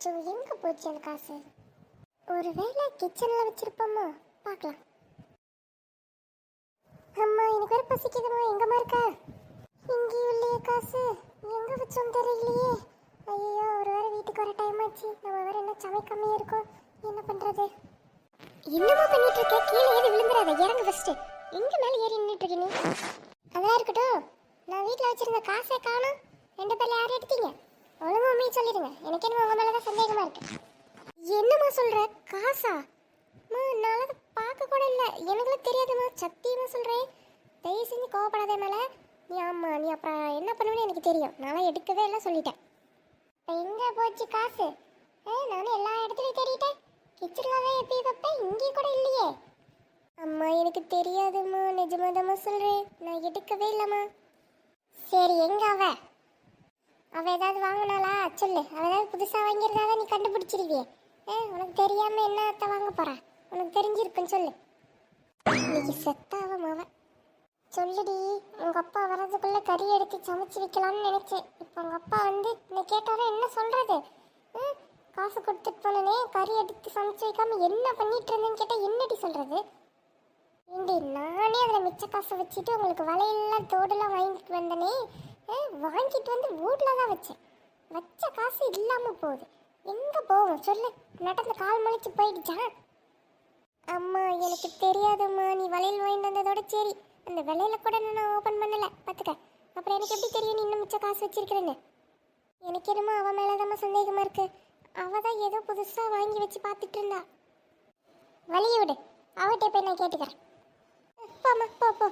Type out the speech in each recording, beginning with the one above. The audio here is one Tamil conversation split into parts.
அச்சோ எங்க போச்சு அந்த காசு? ஒருவேளை கிச்சன்ல வச்சிருப்போமா? பார்க்கலாம். அம்மா எனக்கு வேற பசிக்குதுமா. எங்கம்மா இருக்க? இங்கேயும் இல்லையே காசு. எங்க வச்சோம் தெரியலையே. ஐயோ ஒரு வேற வீட்டுக்கு வர டைம் ஆச்சு. நம்ம வேற என்ன சமைக்காமையே இருக்கோம்? என்ன பண்றது? என்னமா பண்ணிட்டு இருக்க? கீழே ஏறி விழுந்துடாத இறங்கு ஃபர்ஸ்ட் எங்க மேல ஏறி நின்னுட்டு இருக்க நீ? அதெல்லாம் இருக்கட்டும். நான் வீட்டில் வச்சிருந்த காசை காணும். ரெண்டு பேர்ல யாரும் எடுத்தீங்க? ஒழுங்கு உண்மையை சொல்லிடுங்க. எனக்கு என்ன உங்க மேலதான் சந்தேகமா இருக்கு. என்னம்மா சொல்ற? காசா? அம்மா நான் அதை பார்க்க கூட இல்லை. எனக்குலாம் தெரியாதும்மா. சத்தியமா சொல்கிறேன் தயவு செஞ்சு கோவப்படாதே மேல. நீ ஆமா நீ அப்புறம் என்ன பண்ணுவேன்னு எனக்கு தெரியும். நான் எடுக்கவே இல்லை சொல்லிட்டேன். இப்போ எங்கே போச்சு காசு? ஏ நானும் எல்லா இடத்துலையும் தேடிட்டேன். கிச்சனில் தான் எப்படி வைப்பேன் இங்கே கூட இல்லையே. அம்மா எனக்கு தெரியாதும்மா. நிஜமாதம்மா சொல்கிறேன் நான் எடுக்கவே இல்லைம்மா. சரி எங்க அவன் அவ ஏதாவது வாங்கினாளா? சொல்லு. அவ ஏதாவது புதுசாக வாங்கியிருந்தா நீ கண்டுபிடிச்சிருவியே. ஏ உனக்கு தெரியாம என்ன அத்தை வாங்க போறா? உனக்கு தெரிஞ்சிருக்குன்னு சொல்லு. இன்னைக்கு செத்தாவும் அவன் சொல்லுடி உங்க அப்பா வர்றதுக்குள்ள கறி எடுத்து சமைச்சு வைக்கலாம்னு நினைச்சேன். இப்போ உங்க அப்பா வந்து என்னை கேட்டாரா என்ன சொல்றது? காசு கொடுத்துட்டு போனனே கறி எடுத்து சமைச்சு வைக்காம என்ன பண்ணிட்டு இருந்தேன்னு கேட்டா என்னடி சொல்றது? ஏண்டி நானே அதில் மிச்ச காசை வச்சுட்டு உங்களுக்கு வலையெல்லாம் தோடெல்லாம் வாங்கிட்டு வந்தனே. வாங்கிட்டு வந்து வீட்டில் தான் வச்சேன். வச்ச காசு இல்லாமல் போகுது. எங்கே போகும்? சொல்லு. நடந்து கால் முளைச்சு போயிடுச்சா? அம்மா எனக்கு தெரியாதும்மா. நீ வளையல் வாங்கிட்டு வந்ததோட சரி. அந்த விலையில கூட நான் ஓப்பன் பண்ணல. பார்த்துக்க அப்புறம் எனக்கு எப்படி தெரியும் நீ இன்னும் மிச்ச காசு வச்சிருக்கிறேன்னு? எனக்கு என்னமோ அவன் மேலே தான் சந்தேகமாக இருக்கு. அவள் தான் ஏதோ புதுசாக வாங்கி வச்சு பார்த்துட்டு இருந்தா. வழிய விடு. அவகிட்ட போய் நான் கேட்டுக்கிறேன். போம்மா போ போ.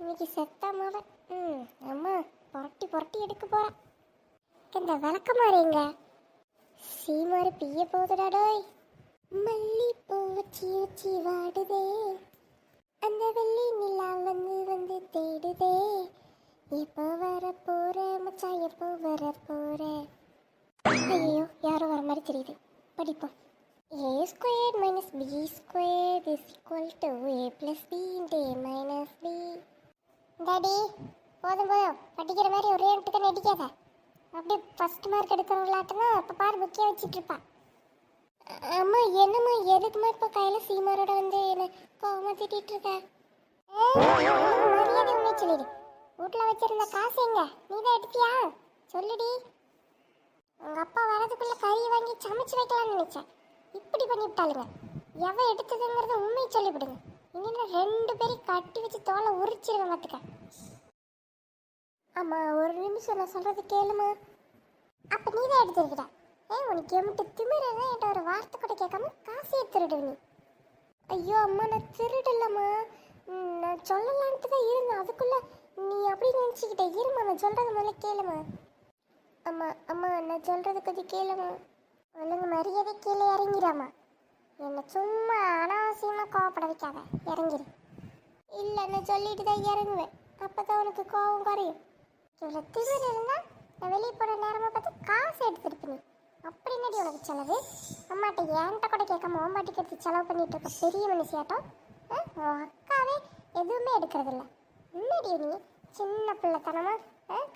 இன்னைக்கு செத்தாமாவன் ம் அம்மா. புரட்டி புரட்டி எடுக்க போறா இந்த விளக்கமாறு எங்க சீமாறு பிய போகுதுடாடோய் மல்லிப்பூ வச்சி வச்சி வாடுதே. அந்த வெள்ளி நிலா வந்து வந்து தேடுதே. எப்போ வர போற மச்சான் எப்போ வர போற? ஐயோ யாரோ வர மாதிரி தெரியுது. படிப்போம். A square minus B square is equal to A plus B into A minus B daddy போதும் போதும். படிக்கிற மாதிரி ஒரே இடத்துக்கு நடிக்காத. அப்படியே ஃபர்ஸ்ட் மார்க் எடுக்கிறவங்களாட்டனா அப்போ பாரு முக்கியம் வச்சுட்டு இருப்பா. அம்மா என்னம்மா எதுக்குமா இப்போ கையில் சீமாரோட வந்து என்ன போகாமல் திட்டிட்டு இருக்க? மரியாதை உண்மை சொல்லிடு. வீட்டில் வச்சிருந்த காசு எங்க? நீ தான் எடுத்தியா? சொல்லுடி. உங்கள் அப்பா வரதுக்குள்ள கறி வாங்கி சமைச்சு வைக்கலாம்னு நினைச்சேன். இப்படி பண்ணிவிட்டாளுங்க எவ எடுத்ததுங்கிறத உண்மையை சொல்லிவிடுங்க. இனிமே ரெண்டு பேரையும் கட்டி வச்சு தோலை உரிச்சிருவேன் பார்த்துக்க அம்மா ஒரு நிமிஷம் நான் சொல்கிறது கேளுமா? அப்போ நீ தான் எடுத்துருக்கிற. ஏ உனக்கு எம்பிட்டு திமிரதான் என்கிட்ட ஒரு வார்த்தை கூட கேட்காம காசையே திருடு நீ. ஐயோ அம்மா நான் திருடலம்மா. நான் சொல்லலான்ட்டு தான் இருந்தேன். அதுக்குள்ள நீ அப்படி நினச்சிக்கிட்ட. இருமா நான் சொல்கிறது முதல்ல கேளுமா? அம்மா அம்மா நான் சொல்கிறது கொஞ்சம் கேளுமா? ஒழுங்கு மரியாதை கீழே இறங்கிடாமா? என்னை சும்மா அனாவசியமாக கோவப்பட வைக்காத. இறங்கிரு. இல்லை நான் சொல்லிட்டு தான் இறங்குவேன். அப்போ தான் உனக்கு கோவம் குறையும். இவ்வளோ திமிர் இருந்தால் நான் வெளியே போகிற நேரமாக பார்த்து காசு எடுத்துருப்ப நீ. அப்படி என்னடி உனக்கு செலவு? அம்மாட்ட என்கிட்ட கூட கேட்காம ஓம்பாட்டிக்கு எடுத்து செலவு பண்ணிட்டு இருக்க பெரிய மனுஷியாட்டம்? ஆ, உன் அக்காவே எதுவுமே எடுக்கிறதில்ல என்னடி நீ? சின்ன பிள்ளைத்தனமா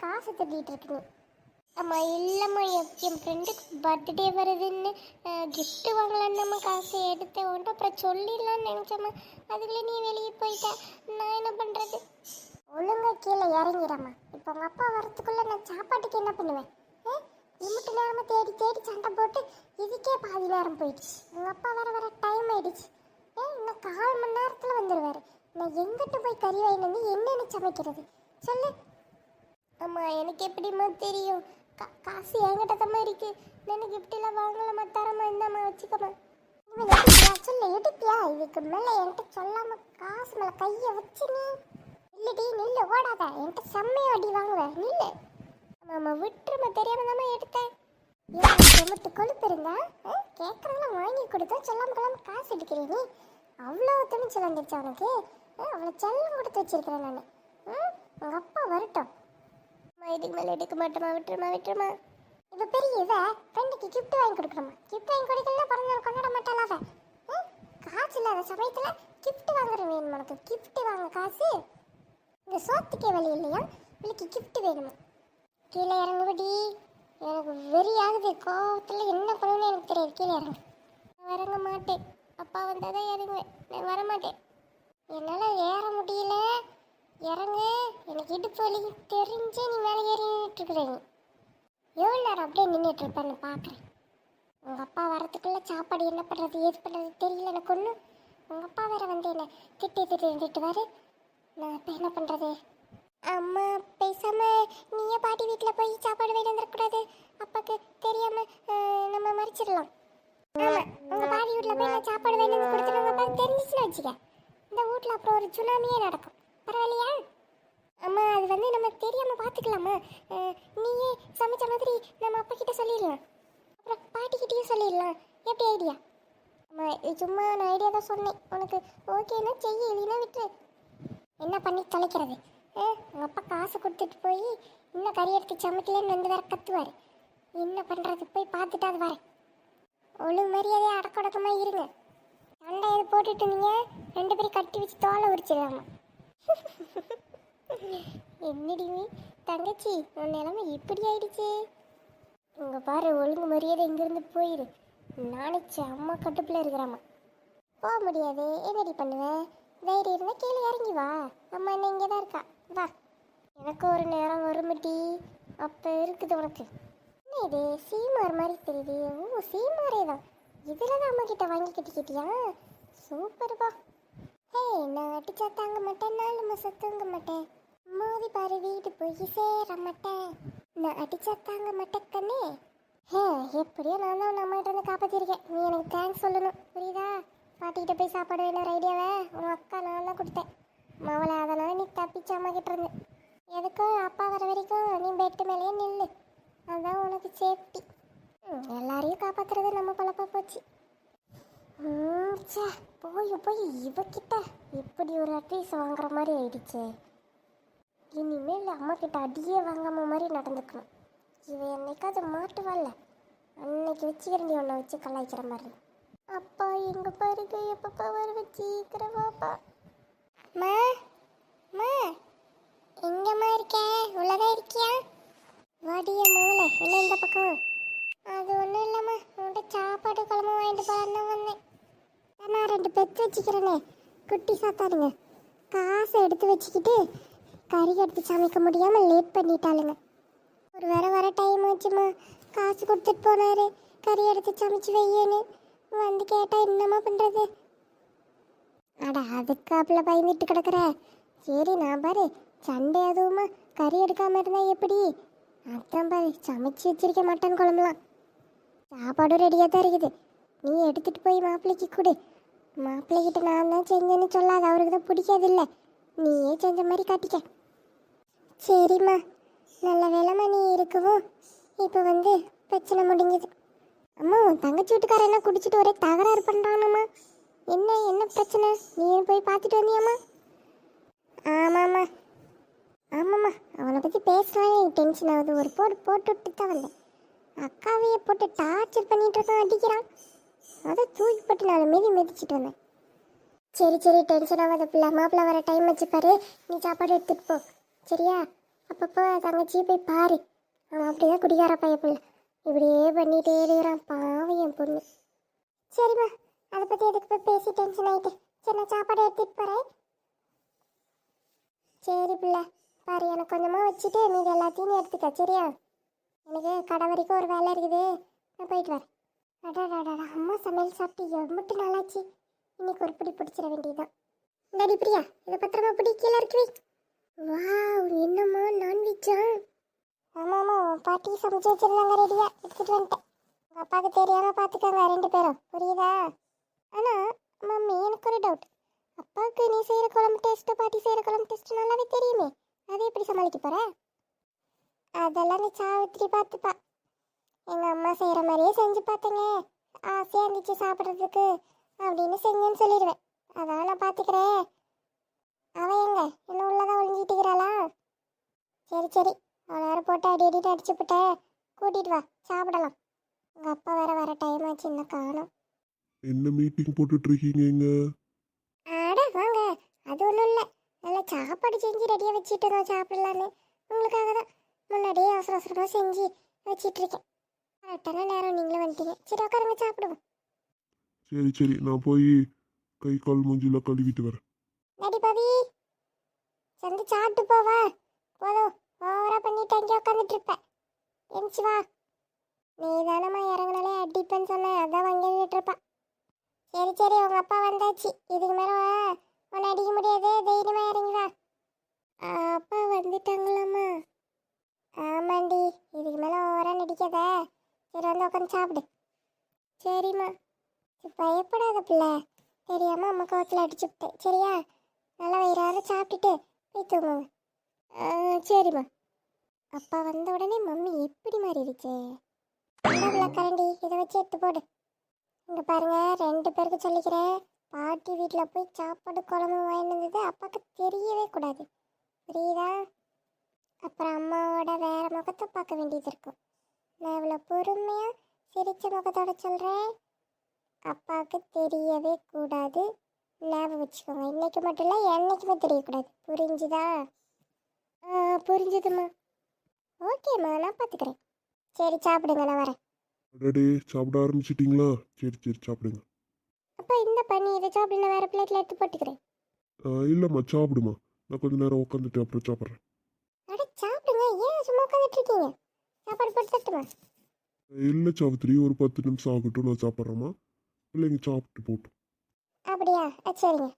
காசு திருடிட்டு இருக்கு நீ. அம்மா இல்லைம்மா என் ஃப்ரெண்டுக்கு பர்த்டே வருதுன்னு கிஃப்ட்டு வாங்கலான்னு காசு எடுத்த உண்டு அப்புறம் சொல்லிடலான்னு நினச்சம்மா. அதுக்குள்ளே நீ வெளியே போயிட்ட. நான் என்ன பண்ணுறது ஒழுங்கா கீழே இறங்கிடம்மா இப்போ உங்கள் அப்பா வரத்துக்குள்ளே நான் சாப்பாட்டுக்கு என்ன பண்ணுவேன்? ஏ? இம்மிட்டு நேரமாக தேடி தேடி சண்டை போட்டு இதுக்கே பாதி நேரம் போயிடுச்சு. உங்கள் அப்பா வர வர டைம் ஆயிடுச்சு. ஏ இன்னும் கால் மணி நேரத்தில் வந்துடுவார் நான் எங்கிட்ட போய் கறி வாங்கிட்டு வந்து சமைக்கிறது? சொல்லு. அம்மா எனக்கு எப்படிம்மா தெரியும்? கா- காசு என்கிட்ட தான் இருக்கு. எனக்கு இப்படிலாம் வாங்கலாமா தரமா என்னம்மா வச்சுக்கமா இவன் எடுப்பியா சொல்லு எடுப்பியா இதுக்கு மேலே என்கிட்ட சொல்லாமல் காசு மேலே கையை வச்சு நீ இல்லடி நில்லு ஓடாத. என்கிட்ட செம்மையா அடி வாங்குவ. நில்லு. நம்ம விட்டுருமா தெரியாம தான் எடுத்தேன் எமத்து கொழுப்பு இருந்தா? கேட்குறதெல்லாம் வாங்கி கொடுத்தா செல்லாம கிளம்ப காசு எடுக்கிறீ நீ? அவ்வளோ துணிச்சல் வந்துருச்சு அவனுக்கு ஆ, அவ்வளோ செல்லம் கொடுத்து வச்சிருக்கிறேன் நான். உங்கள் அப்பா வரட்டும். அம்மா இதுக்கு மேலே எடுக்க மாட்டோமா விட்டுருமா விட்டுருமா. இப்போ பெரிய இதை ஃப்ரெண்டுக்கு கிஃப்ட் வாங்கி கொடுக்குறோமா கிஃப்ட் வாங்கி கொடுக்கல பிறந்தநாள் கொண்டாட மாட்டாளாவ காசு இல்லாத சமயத்தில் கிஃப்ட் வாங்குற வேணும் உனக்கு? கிஃப்ட் வாங்க காசு. இந்த சோத்துக்கே வழி இல்லையா? இவளுக்கு கிஃப்ட் வேணுமா? கீழே இறங்குபடி எனக்கு வெறி ஆகுது கோவத்தில் என்ன தெரியாது. கீழே இறங்கு. இறங்க மாட்டேன். அப்பா வந்தால் தான் இறங்குவேன். நான் வரமாட்டேன். என்னால் ஏற முடியல. இறங்கு. எனக்கு இடுப்பு வலி. தெரிஞ்சு நீ மேலே ஏறி எவ்வளோ நேரம் அப்படியே நின்றுட்டு இருப்பேன்னு பார்க்குறேன். உங்கள் அப்பா வரத்துக்குள்ளே சாப்பாடு என்ன பண்ணுறது ஏது பண்ணுறது தெரியல எனக்கு ஒன்றும் உங்கள் அப்பா வேற வந்து என்ன திட்டி திட்டி திட்டுவார் நான் இப்போ என்ன பண்ணுறது அம்மா பேசாம நீயே பாட்டி வீட்டில் போய் சாப்பாடு வாங்கி வந்துடக்கூடாது அப்பாக்கு தெரியாம நம்ம மறிச்சிடலாம். ஆமா உங்க பாட்டி வீட்டில் போய் நான் சாப்பாடு வாங்கி வந்து கொடுத்துட்டு உங்கள் அப்பாவுக்கு தெரிஞ்சிச்சுன்னு வச்சுக்க. இந்த வீட்டில் அப்புறம் ஒரு சுனாமியே நடக்கும். பரவாயில்லையா? அம்மா அது வந்து நம்ம தெரியாமல் பார்த்துக்கலாமா நீயே சமைச்ச மாதிரி நம்ம அப்பா கிட்ட சொல்லிடலாம். அப்புறம் பாட்டிக்கிட்டேயும் சொல்லிடலாம். எப்படி ஐடியா? அம்மா இது சும்மா நான் ஐடியா தான் சொன்னேன். உனக்கு ஓகேன்னா செய்ய இல்லைன்னா விட்டு என்ன பண்ணி தொலைக்கிறது? உங்கள் அப்பா காசு கொடுத்துட்டு போய் இன்னும் கறி எடுத்து சமைக்கலன்னு வந்து வேற கத்துவார். என்ன பண்ணுறது போய் பார்த்துட்டு அது வரேன். ஒழுங்கு மரியாதையாக அடக்கடக்கமாக இருங்க. சண்டை எது போட்டுட்டு இருந்தீங்க? ரெண்டு பேரும் கட்டி வச்சு தோலை உரிச்சிடலாமா? என்னடி தங்கச்சி உன் நிலமை இப்படி ஆயிடுச்சு. உங்கள் பாரு ஒழுங்கு மரியாதை இங்கேருந்து போயிரு. நாளைச்சு அம்மா கட்டுப்பில் இருக்கிறாம்மா. போக முடியாது. என்னடி பண்ணுவேன் தைரியம் இருந்தால் கீழே இறங்கி வா. அம்மா என்ன இங்கே தான் இருக்கா. வா. எனக்கு ஒரு நேரம் வருமிட்டி அப்போ இருக்குது உனக்கு. என்ன இது? சீமார் மாதிரி தெரியுது. ஓ சீமாரே தான். இதில் தான் அம்மா கிட்ட வாங்கி கட்டிக்கிட்டியா? சூப்பர்ப்பா ஹே நான் அடிச்சா தாங்க மாட்டேன் நாலு மாசம் தூங்க மாட்டேன். மோதி பாரு வீடு போய் சேர மாட்டேன். நான் அடிச்சா தாங்க மாட்டேன் கண்ணே. ஹே எப்படியோ நான் தான் நம்ம கிட்ட இருந்து காப்பாற்றிருக்கேன் நீ எனக்கு தேங்க்ஸ் சொல்லணும். புரியுதா? பாட்டிக்கிட்ட போய் சாப்பாடு வேணும் ஐடியாவை உன் அக்கா நான் தான் கொடுத்தேன். மவளை அதனால் நீ தப்பிச்சு அம்மா கிட்ட எதுக்கும் அப்பா வர வரைக்கும் நீ பெட்டு மேலேயே நில்லு. அதுதான் உனக்கு சேஃப்டி எல்லாரையும் காப்பாத்துறது நம்ம பழப்பா போச்சு. சே போய் போய் இவக்கிட்ட இப்படி ஒரு அட்வைஸ் வாங்குற மாதிரி ஆயிடுச்சே. இனிமேல் அம்மா கிட்ட அடியே வாங்காம மாதிரி நடந்துக்கணும். இவ என்னைக்காவது மாட்டுவாள்ல. அன்னைக்கு வச்சுக்கிறண்டி ஒன்றை வச்சு கலாய்க்கிற மாதிரி. அப்பா எங்க பாருங்க எப்பப்பா வர வச்சுக்கிறவாப்பா மா மா எங்கம்மா இருக்க? உள்ளதா இருக்கியா? வாடிய மூளை என்ன இந்த பக்கம்? அது ஒன்றும் இல்லைம்மா உன்கிட்ட சாப்பாடு குழம்பு வாங்கிட்டு போகலாம் வந்தேன். நான் ரெண்டு பெத்து வச்சுக்கிறேனே. குட்டி சாத்தாடுங்க காசை எடுத்து வச்சுக்கிட்டு கறி எடுத்து சமைக்க முடியாமல் லேட் பண்ணிட்டாளுங்க. ஒரு வர வர டைம் ஆச்சுமா காசு கொடுத்துட்டு போனாரு. கறி எடுத்து சமைச்சு வையேன்னு. வந்து கேட்டா என்னம்மா பண்ணுறது அட அதுக்காப்புல பயந்துட்டு கிடக்குற. சரி நான் பாரு. சண்டை அதுவுமா கறி எடுக்காம இருந்தா எப்படி? அதான் பாரு சமைச்சு வச்சிருக்க மட்டன் குழம்புலாம். சாப்பாடும் ரெடியாக தான் இருக்குது. நீ எடுத்துட்டு போய் மாப்பிள்ளைக்கு கொடு. மாப்பிள்ளைகிட்ட நான் தான் செஞ்சேன்னு சொல்லாது அவருக்கு தான் பிடிக்காது இல்லை நீயே செஞ்ச மாதிரி காட்டிக்க. சரிம்மா. நல்ல வேலைம்மா நீ இருக்கவும். இப்போ வந்து பிரச்சனை முடிஞ்சுது. அம்மா உன் தங்கச்சி வீட்டுக்காரர் என்ன குடிச்சிட்டு ஒரே தகராறு பண்ணுறானம்மா என்ன என்ன பிரச்சனை? நீ போய் பார்த்துட்டு வந்தியாம்மா? ஆமாம்மா. ஆமாம்மா. அவனை பற்றி பேசலாம் எனக்கு டென்ஷன் ஆகுது. ஒரு போடு போட்டு விட்டு தான் வந்தேன். அக்காவையே போட்டு டார்ச்சர் பண்ணிட்டு இருக்கான் அடிக்கிறான். அதை தூக்கி போட்டு நான் மீதி மிதிச்சிட்டு வந்தேன். சரி சரி டென்ஷன் ஆகாத பிள்ளை. மாப்பிள்ளை வர டைம் வச்சு பாரு. நீ சாப்பாடு எடுத்துகிட்டு போ. சரியா? அப்பப்போ தங்கச்சியை போய் பாரு. அவன் அப்படிதான் குடிகார பைய பிள்ளை. இப்படியே பண்ணிட்டே இருக்கிறான் பாவம் என் பொண்ணு. சரிம்மா அதை பற்றி எதுக்கு போய் பேசி டென்ஷன் ஆகிட்டு சரி நான் சாப்பாடு எடுத்துகிட்டு போகிறேன் சரி பிள்ளை பாரு எனக்கு கொஞ்சமாக வச்சுட்டு மீது எல்லாத்தையும் எடுத்துக்க சரியா? எனக்கு கடை வரைக்கும் ஒரு வேலை இருக்குது. நான் போயிட்டு வரேன். அடாடாடா அம்மா சமையல் சாப்பிட்டு எவ்வளோ நாளாச்சு? இன்னைக்கு ஒரு பிடி பிடிச்சிட வேண்டியதுதான். இந்தாடி பிரியா இதை பத்திரமா பிடி கீழே இருக்கு வாவ் என்னம்மா நான்வெஜ்ஜா ஆமாம் ஆமாம் உன் பாட்டி சமைச்சு வச்சிருந்தாங்க ரெடியா எடுத்துட்டு வந்துட்டேன். உங்கள் அப்பாவுக்கு தெரியாம பார்த்துக்கோங்க ரெண்டு பேரும். புரியுதா? ஆனால் மம்மி எனக்கு ஒரு டவுட் அப்பாவுக்கு நீ செய்கிற குழம்பு டேஸ்ட்டு பாட்டி செய்கிற குழம்பு டேஸ்ட்டு நல்லாவே தெரியுமே. அதை எப்படி சமாளிக்க போற? அதெல்லாம் நீ சாவித்திரி பார்த்துப்பா. எங்கள் அம்மா செய்கிற மாதிரியே செஞ்சு பார்த்தேங்க ஆசையாக இருந்துச்சு சாப்பிட்றதுக்கு. அப்படின்னு செஞ்சேன்னு சொல்லிடுவேன். அதான் நான் பார்த்துக்கிறேன் அவ எங்க? இன்னும் உள்ளதான் ஒளிஞ்சிட்டுக்கிறாளா சரி சரி. அவளை வேற போட்டு அடி அடிட்டு அடிச்சு விட்டேன் கூட்டிட்டு வா சாப்பிடலாம். உங்கள் அப்பா வேற வர டைம் ஆச்சு இன்னும் காணும். என்ன மீட்டிங் போட்டுட்டு இருக்கீங்க இங்க? அட வாங்க. அது ஒன்றும் இல்லை. நல்லா சாப்பாடு செஞ்சு ரெடியாக வச்சுட்டு இருந்தோம் சாப்பிடலான்னு. உங்களுக்காக தான். முன்னாடியே அவசர அவசரமாக செஞ்சு வச்சிட்டு இருக்கேன் கரெக்டான நேரம் நீங்களும் வந்துட்டீங்க. சரி உட்காருங்க சாப்பிடுவோம். சரி சரி. நான் போய் கை கால் மூஞ்சில கழுவிட்டு வரேன். நடி பவி சந்தி சாப்பிட்டு போவா. போதும். ஓவரா அங்கே உட்காந்துட்டு இருப்பேன் எந்திச்சு வா நீ தானம்மா இறங்கினாலே அடிப்பேன்னு சொன்ன அதான் வாங்கி இருப்பான் சரி சரி உங்க அப்பா வந்தாச்சு. இதுக்கு மேலே உன்னை அடிக்க முடியாது. தைரியமா இறங்கி வா. அப்பா வந்துட்டாங்களாம்மா. ஆமாண்டி இதுக்கு மேலே ஓவரா நடிக்காத. சரி வந்து உட்காந்து சாப்பிடு. சரிம்மா. பயப்படாத பிள்ளை. தெரியாம அம்மா கோத்தில் அடிச்சுட்டேன் சரியா? நல்லா வயிறார சாப்பிட்டுட்டு போய் தூங்குங்க. சரிம்மா. அப்பா வந்த உடனே மம்மி எப்படி மாறிடுச்சே. இந்தாப்புல கரண்டி இதை வச்சு எடுத்து போடு. இங்கே பாருங்க ரெண்டு பேருக்கு சொல்லிக்கிறேன். பாட்டி வீட்டில் போய் சாப்பாடு குழம்பு வாங்கிட்டு வந்தது அப்பாவுக்கு தெரியவே கூடாது. புரியுதா? அப்புறம் அம்மாவோட வேற முகத்தை பார்க்க வேண்டியது இருக்கும். நான் இவ்வளோ பொறுமையாக சிரிச்ச முகத்தோட சொல்கிறேன் அப்பாவுக்கு தெரியவே கூடாது. ஞாபகம் வச்சுக்கோங்க. இன்னைக்கு மட்டும் இல்லை என்றைக்குமே தெரியக்கூடாது. புரிஞ்சுதா? புரிஞ்சுதுமா ஓகேம்மா நான் பார்த்துக்கிறேன். சரி சாப்பிடுங்க நான் வரேன். அடடே சாப்பிட ஆரம்பிச்சிட்டிங்களா? சரி சரி சாப்பிடுங்க. அப்பா இந்த பண்ணி இதை சாப்பிடு நான் வேற பிளேட்டில் எடுத்து போட்டுக்கிறேன். ஆ, இல்லைம்மா சாப்பிடுமா. நான் கொஞ்ச நேரம் உட்காந்துட்டு அப்புறம் சாப்பிட்றேன். அட சாப்பிடுங்க. ஏன் சும்மா உட்காந்துட்டு இருக்கீங்க சாப்பாடு போட்டு தட்டுமா? இல்லை சாவித்திரி ஒரு பத்து நிமிஷம் ஆகட்டும் நான் சாப்பிட்றேம்மா. பிள்ளைங்க சாப்பிட்டு போட்டும். அப்படியா? ஆ, சரிங்க.